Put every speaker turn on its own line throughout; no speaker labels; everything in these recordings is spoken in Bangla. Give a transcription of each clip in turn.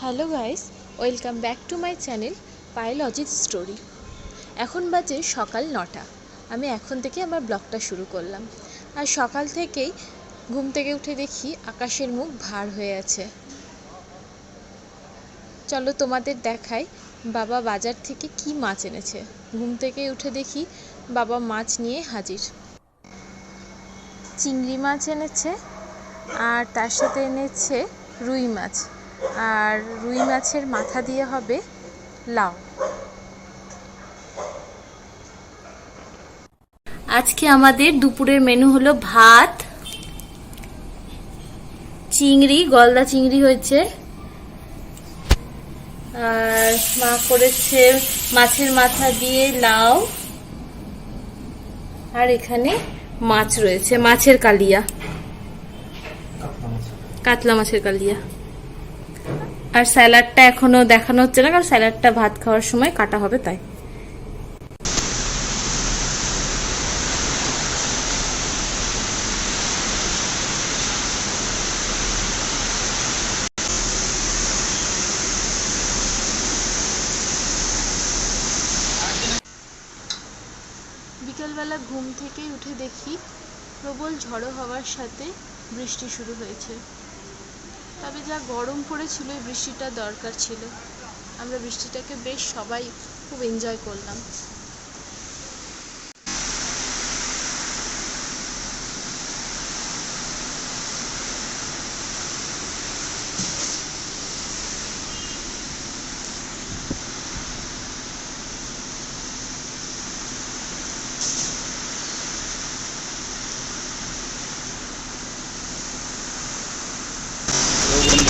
Hello guys, welcome back to my channel Payel Ajit story. এখন বাজে সকাল নটা। আমি এখন থেকে আমার ব্লগটা শুরু করলাম। আর সকাল থেকেই ঘুম থেকে উঠে দেখি আকাশের মুখ ভার হয়ে আছে। চলো তোমাদের দেখাই বাবা বাজার থেকে কি মাছ এনেছে। ঘুম থেকে উঠে দেখি বাবা মাছ নিয়ে হাজির। চিংড়ি মাছ এনেছে আর তার সাথে এনেছে রুই মাছ। আর রুই মাছের মাথা দিয়ে হবে লাউ। আজকে আমাদের দুপুরের মেনু হলো ভাত চিংড়ি গলদা চিংড়ি হয়েছে। আর মা করেছে মাছের মাথা দিয়ে লাউ। আর এখানে মাছ রয়েছে মাছের কালিয়া। কাতলা মাছের কালিয়া। আর স্যালাডটা এখনও দেখানো হচ্ছে না, কারণ স্যালাডটা ভাত খাওয়ার সময় কাটা হবে, তাই। বিকেলবেলা ঘুম থেকেই উঠে দেখি প্রবল ঝড়ো হওয়ার সাথে বৃষ্টি শুরু হয়েছে। তবে যা গরম পড়েছিল, এই বৃষ্টিটা দরকার ছিল। আমরা বৃষ্টিটাকে বেশ সবাই খুব এনজয় করলাম।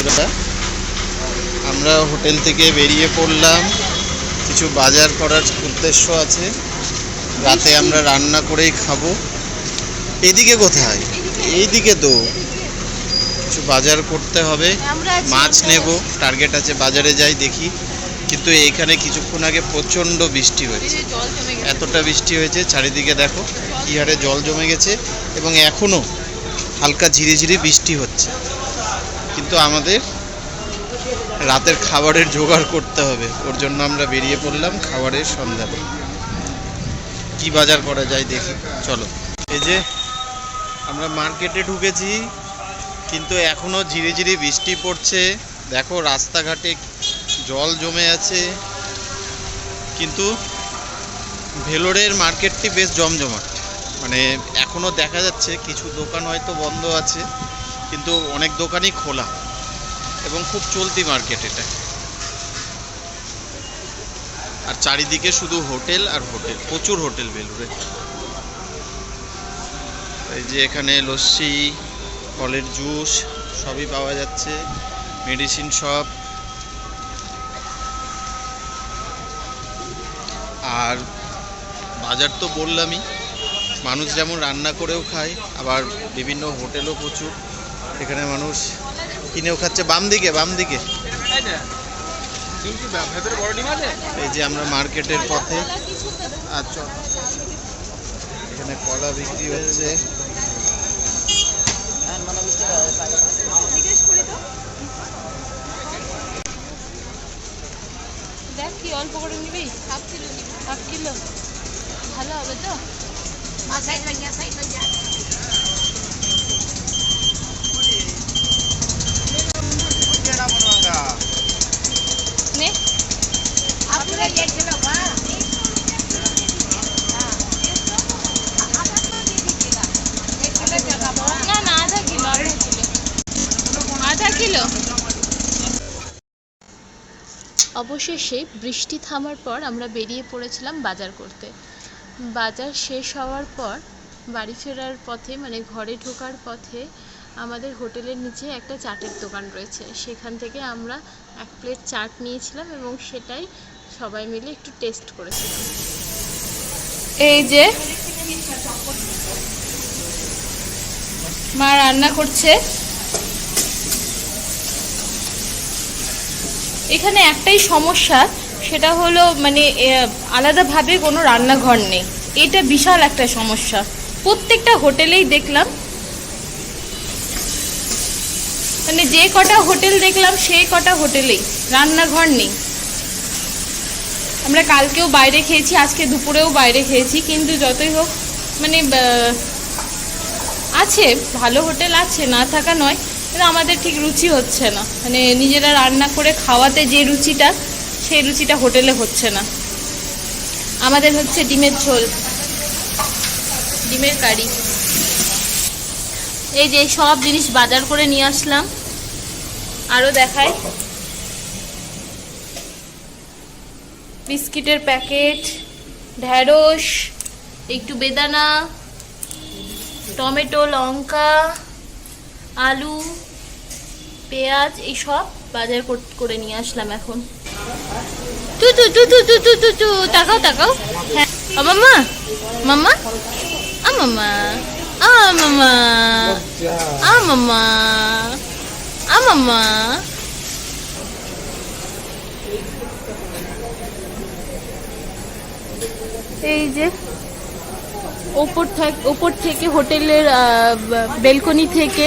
বন্ধুরা আমরা হোটেল থেকে বেরিয়ে পড়লাম। কিছু বাজার করার উদ্দেশ্য আছে। রাতে আমরা রান্না করেই খাব। এদিকে কোথায়? এইদিকে তো। কিছু বাজার করতে হবে। মাছ নেব। টার্গেট আছে বাজারে যাই দেখি। কিন্তু এইখানে কিছুক্ষণ আগে প্রচণ্ড বৃষ্টি হয়েছে। এতটা বৃষ্টি হয়েছে। চারিদিকে দেখো কি হারে জল জমে গেছে। এবং এখনও হালকা ঝিরি ঝিরি বৃষ্টি হচ্ছে। কিন্তু আমাদের রাতের খাবারের জোগাড় করতে হবে। ওর জন্য আমরা বেরিয়ে পড়লাম খাবারের সন্ধানে। কি বাজার করা যায় দেখি। চলো। এই যে আমরা মার্কেটে ঢুকেছি, কিন্তু এখনও ঝিরি ঝিরি বৃষ্টি পড়ছে। দেখো রাস্তাঘাটে জল জমে আছে। কিন্তু ভেলোরের মার্কেটটি বেশ জমজমাট। মানে এখনও দেখা যাচ্ছে কিছু দোকান হয়তো বন্ধ আছে। কিন্তু অনেক দোকানই খোলা এবং খুব চলতি মার্কেট এটা। আর চারিদিকে শুধু হোটেল আর হোটেল, প্রচুর হোটেল বেলুড়ে। এই যে এখানে লস্যি, ফলের জুস সবই পাওয়া যাচ্ছে, মেডিসিন শপ আর বাজার তো বললামই, মানুষ যেমন রান্না করেও খায়, আবার বিভিন্ন হোটেলও প্রচুর। এখানে মানুষ কিনেও খাচ্ছে বাম দিকে বাম দিকে। এই যে আমরা মার্কেটের পথে আচ্ছা। এখানে কলা বিক্রি হচ্ছে।
দেখ কি অল্প করে নিবি হাফ কিলো হাফ কিলো। ভালো হবে তো? নে অবশেষে বৃষ্টি থামার পর আমরা বেরিয়ে পড়েছিলাম বাজার করতে। বাজার শেষ হওয়ার পর বাড়ি ফেরার পথে মানে ঘরে ঢোকার পথে আমাদের হোটেলের নিচে একটা চাটের দোকান রয়েছে। সেখান থেকে আমরা এক প্লেট চাট নিয়েছিলাম এবং সেটাই সবাই মিলে একটু টেস্ট করেছিলাম। এই যে, মা রান্না করছে। এখানে একটাই সমস্যা, সেটা হলো মানে আলাদাভাবে কোনো রান্নাঘর নেই। এটা বিশাল একটা সমস্যা। প্রত্যেকটা হোটেলেই দেখলাম। মানে যে কটা হোটেল দেখলাম, সেই কটা হোটেলেই রান্নাঘর নেই। আমরা কালকেও বাইরে খেয়েছি, আজকে দুপুরেও বাইরে খেয়েছি, কিন্তু যতই হোক মানে আছে, ভালো হোটেল আছে, না থাকা নয়, কিন্তু আমাদের ঠিক রুচি হচ্ছে না। মানে নিজেরা রান্না করে খাওয়াতে যে রুচিটা, সেই রুচিটা হোটেলে হচ্ছে না। আমাদের হচ্ছে ডিমের ঝোল, ডিমের কারি। এই যে সব জিনিস বাজার করে নিয়ে আসলাম। আরও দেখাই। বিস্কিটের প্যাকেট, ঢ্যাঁড়স, একটু বেদানা, টমেটো, লঙ্কা, আলু, পেঁয়াজ, এই সব বাজার করে নিয়ে আসলাম এখন। তু তু তু তু তু তু তু তাকাও তাকাও। হ্যাঁ। মাম্মা। মাম্মা? আ মাম্মা। আ মাম্মা। আ মাম্মা। আ, মাম্মা। এই যে ওপর থাক, ওপর থেকে হোটেলের বেলকনি থেকে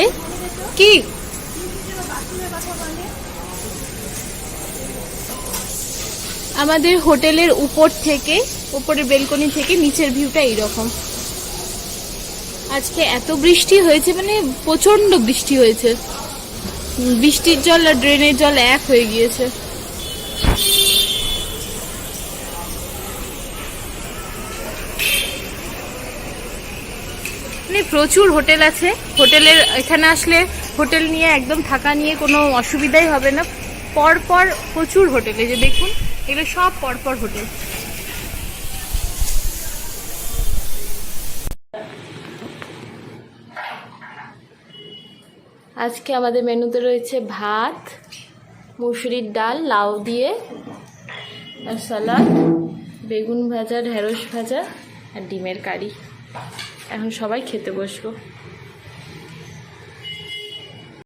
কি? আমাদের হোটেলের উপর থেকে, উপরের বেলকনি থেকে নিচের ভিউটা এইরকম। আজকে এত বৃষ্টি হয়েছে মানে প্রচণ্ড বৃষ্টি হয়েছে। বৃষ্টির জল আর ড্রেনের জল এক হয়ে গিয়েছে। প্রচুর হোটেল আছে। হোটেলের এখানে আসলে হোটেল নিয়ে একদম থাকা নিয়ে কোনো অসুবিধাই হবে না। পরপর প্রচুর হোটেল যে দেখুন, এগুলো সব পরপর হোটেল। আজকে আমাদের মেনুতে রয়েছে ভাত, মুসুরির ডাল, লাউ দিয়ে, আর সালাদ, বেগুন ভাজা, ঢেঁড়স ভাজা আর ডিমের কারি। এখন সবাই খেতে বসবো